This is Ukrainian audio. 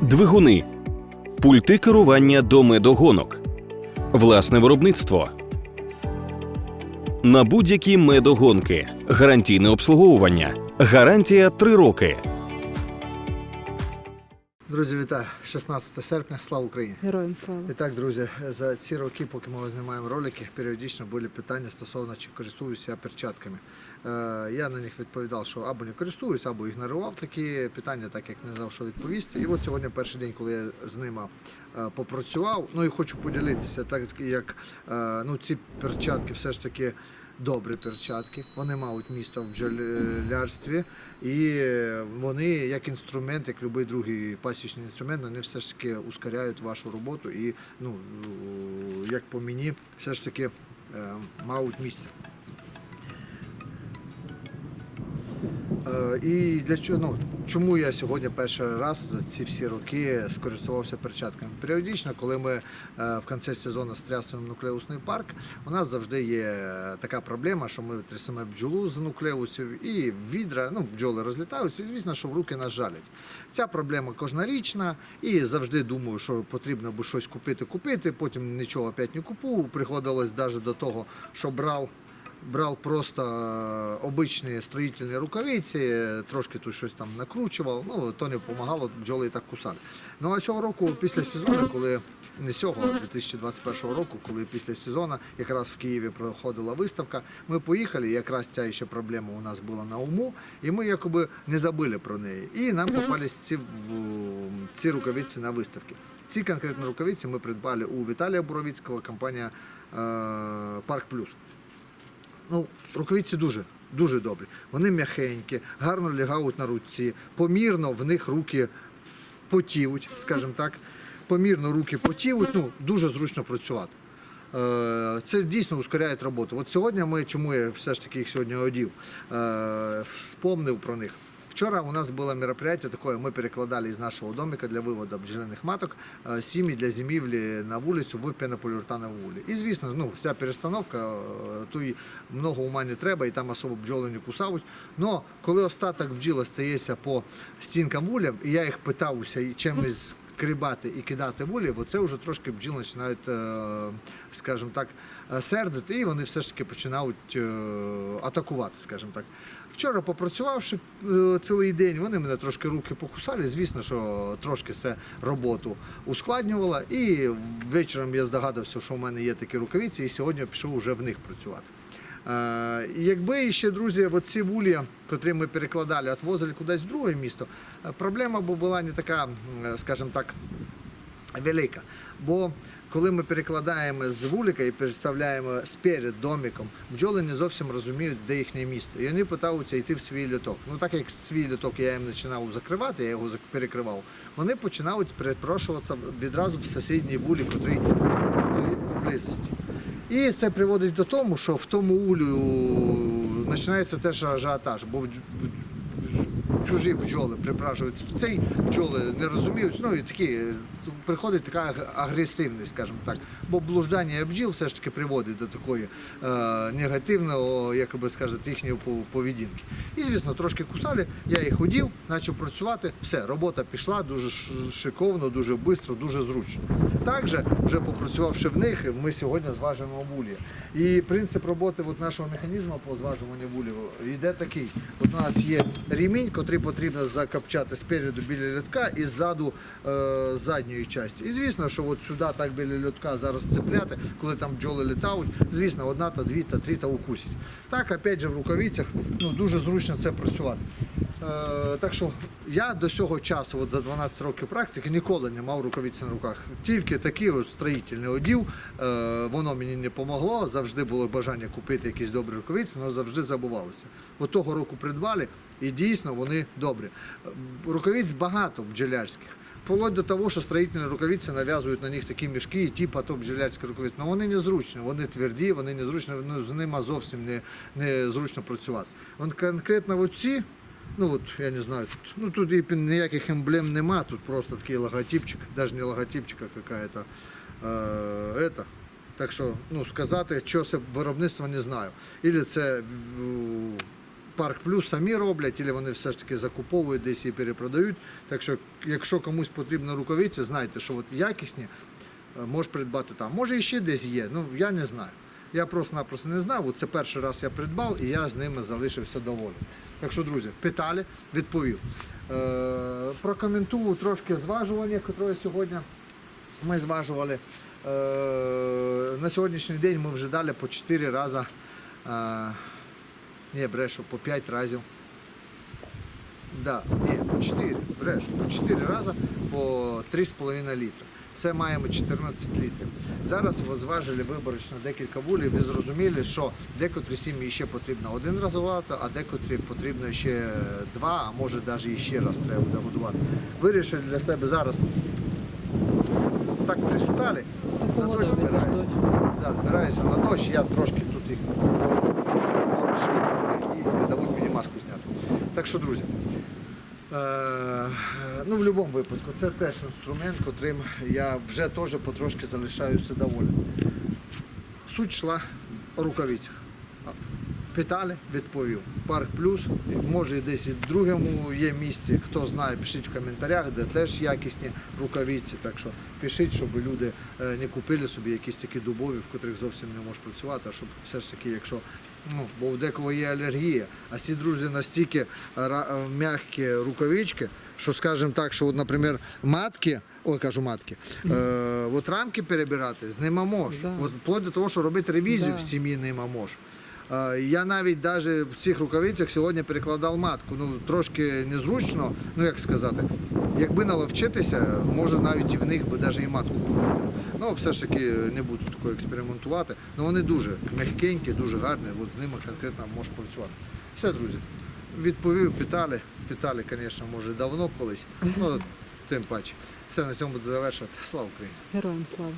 двигуни, пульти керування до медогонок, власне виробництво. На будь-які медогонки, гарантійне обслуговування, гарантія 3 роки. Друзі, вітаю! 16 серпня, слава Україні! Героям слава. І так, друзі, за ці роки, поки ми знімаємо ролики, періодично були питання стосовно чи користуюся перчатками. Е, я на них відповідав, що або не користуюсь, або ігнорував такі питання, так як не знав, що відповісти. І от сьогодні перший день, коли я з ними е, попрацював, ну і хочу поділитися, так як е, ну, ці перчатки все ж таки. Добрі перчатки, вони мають місце в бджолярстві, і вони як інструмент, як будь-який другий пасічний інструмент, вони все ж таки ускоряють вашу роботу і, ну, як по мені, все ж таки е, мають місце. І для чого ну, чому я сьогодні перший раз за ці всі роки скористувався перчатками? Періодично, коли ми е, в кінці сезону стрясуємо нуклеусний парк, у нас завжди є така проблема, що ми трясемо бджолу з нуклеусів і відра, ну бджоли розлітаються, і звісно, що в руки нас жалять. Ця проблема кожнорічна, і завжди думаю, що потрібно би щось купити, купити. Потім нічого опять не купую. Приходилось навіть до того, що брав брав просто е, обичні строїтельні рукавиці, трошки тут щось там накручував, ну то не допомагало, бджоли і так кусали. Ну а цього року, після сезону, коли не цього, а 2021 року, коли після сезону якраз в Києві проходила виставка, ми поїхали, якраз ця ще проблема у нас була на уму, і ми якоби не забили про неї. І нам попались ці, ці рукавиці на виставці. Ці конкретно рукавиці ми придбали у Віталія Боровіцького, компанія е, Парк Плюс. Ну, рукавиці дуже, дуже добрі. Вони м'яхенькі, гарно лягають на руці, помірно в них руки потівуть, скажімо так. Помірно руки потівуть, ну, дуже зручно працювати. Е, Це дійсно ускоряє роботу. От сьогодні ми, чому я все ж таки їх сьогодні одів, е, вспомнив про них. Вчора у нас було мероприятие такое, мы перекладали из нашего домика для виводу бджолиних маток е, сім'ї для зимівлі на вулицю в пенополіуретанову вулі. І звісно, ну, вся перестановка, е, то й много ума не треба, і там особо бджоли не кусають. Но коли остаток бджіл стається по стінкам вуля, і я їх питався чимось скрібати і кидати вулі, оце вже трошки бджіл починають, е, скажімо так, е, сердити, і вони все ж таки починають е, атакувати, скажімо так. Вчора попрацювавши цілий день, вони мене трошки руки покусали. Звісно, що трошки це роботу ускладнювало. І вечором я здогадався, що в мене є такі рукавиці, і сьогодні пішов вже в них працювати. Е, Якби ще, друзі, ці вулі, котрі ми перекладали, відвозили кудись в друге місто, е, проблема б була не така, скажімо так, велика. Бо коли ми перекладаємо з вулика і переставляємо сперед домиком, бджоли не зовсім розуміють, де їхнє місто. І вони питаються йти в свій літок. Ну так як свій літок я їм починав закривати, я його перекривав, вони починають перепрошуватися відразу в сусідній вулі, котрий. І це приводить до того, що в тому улю починається теж ажіотаж, бо чужі бджоли припражують в цей, бджоли не розуміють. Ну і такі приходить така агресивність, скажімо так. Бо блуждання бджіл все ж таки приводить до такої е, негативного, як би сказати, їхньої поведінки. І звісно, трошки кусали, я їх одів, почав працювати. Все, робота пішла дуже шиковно, дуже швидко, дуже зручно. Також, вже попрацювавши в них, ми сьогодні зважуємо вулі. І принцип роботи от нашого механізму по зважуванню вулів йде такий. От у нас є ремінь, котрий потрібно закопчати спереду біля льотка і ззаду е, задньої частини. І звісно, що от сюди так біля льотка зараз цепляти, коли там бджоли літають, звісно, одна та дві та три та укусять. Так, опять же, в рукавицях ну, дуже зручно це працювати. Е, так що я до цього часу, от за 12 років практики, ніколи не мав рукавиці на руках. Тільки такий ось строїтельний одів. Е, воно мені не помогло. Завжди було бажання купити якісь добрі рукавиці, але завжди забувалося. От того року придбали, і дійсно вони добрі. Рукавиць багато бджолярських. Вплоть до того, що строїтельні рукавиці нав'язують на них такі мішки, типу то бджолярські рукавиці. Але вони незручні, вони тверді, вони незручні, ну, з ними зовсім не, не зручно працювати. Вон конкретно оці, ну от я не знаю, тут, ну тут ніяких емблем нема, тут просто такий логотипчик, навіть не логотипчик, а какая-то е. Так що ну, сказати, що це виробництво, не знаю. Ілі це Парк Плюс самі роблять, або вони все ж таки закуповують десь і перепродають. Так що, якщо комусь потрібна рукавиця, знайте, що от якісні е, можеш придбати там. Може і ще десь є, ну я не знаю. Я просто-напросто не знав. Це перший раз я придбав і я з ними залишився доволі. Так що, друзі, питали, відповів. Е, прокоментую трошки зважування, яке сьогодні ми зважували. Е, на сьогоднішній день ми вже дали по 4 рази, е, ні, брешу, по 5 разів. Да, ні, по 4, брешу, по 4 рази по 3,5 літра. Це маємо 14 літрів. Зараз зважили виборочно декілька вулів і зрозуміли, що декотрі сім'ї ще потрібно один раз годувати, а декотрі потрібно ще два, а може навіть ще раз треба буде годувати. Вирішили для себе зараз так пристали. На дощ збираюся. Да, збираюся на дощ, я трошки тут їх порошив і не дадуть мені маску зняти. Так що, друзі, е, ну в будь-якому випадку, це теж інструмент, котрим я вже теж потрошки залишаюся доволен. Суть йшла о рукавицях. Питали, відповів. Парк плюс, може десь і в другому є місці. Хто знає, пишіть в коментарях, де теж якісні рукавиці. Так що пишіть, щоб люди е, не купили собі якісь такі дубові, в котрих зовсім не можеш працювати, а щоб все ж таки, якщо ну, бо у декого є алергія, а ці друзі настільки е, м'які рукавички, що скажімо так, що, от, наприклад, матки, ой, кажу матки, е, от рамки перебирати з ними можеш. Да. От вплоть до того, що робити ревізію Да. в сім'ї нема можеш. Е, Я навіть даже в цих рукавицях сьогодні перекладав матку. Ну трошки незручно, ну як сказати, якби наловчитися, може навіть і в них би навіть і матку купити. Ну все ж таки не буду такою експериментувати. Ну вони дуже м'якенькі, дуже гарні. От з ними конкретно можеш працювати. Все, друзі. Відповів, питали. Питали, звісно, може давно колись. Ну тим паче. Все на цьому буде завершувати. Слава Україні! Героям слава.